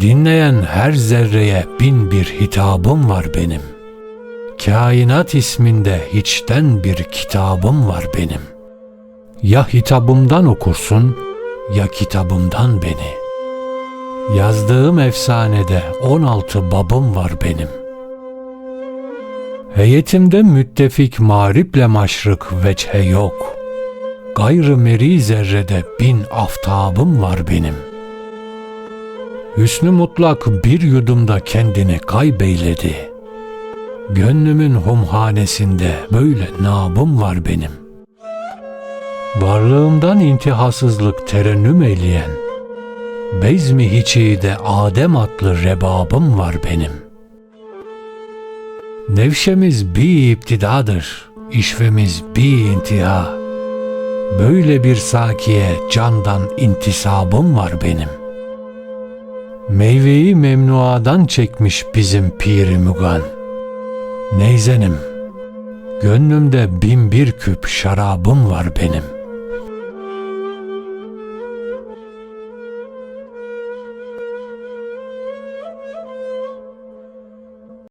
Dinleyen her zerreye bin bir hitabım var benim. Kainat isminde hiçten bir kitabım var benim. Ya hitabımdan okursun ya kitabımdan beni. Yazdığım efsanede 16 babım var benim. Heyetimde müttefik mağriple maşrık veçhe yok. Gayrı meri zerrede bin aftabım var benim.'' Hüsnü mutlak bir yudumda kendini kaybeyledi. Gönlümün humhanesinde böyle nabım var benim. Varlığımdan intihasızlık terennüm eyleyen, Bezmi hiçide Adem adlı rebabım var benim. Nevşemiz bir iptidadır, işvemiz bir intiha. Böyle bir sakiye candan intisabım var benim.'' Meyveyi memnuadan çekmiş bizim piri mügan. Neyzenim, gönlümde bin bir küp şarabım var benim.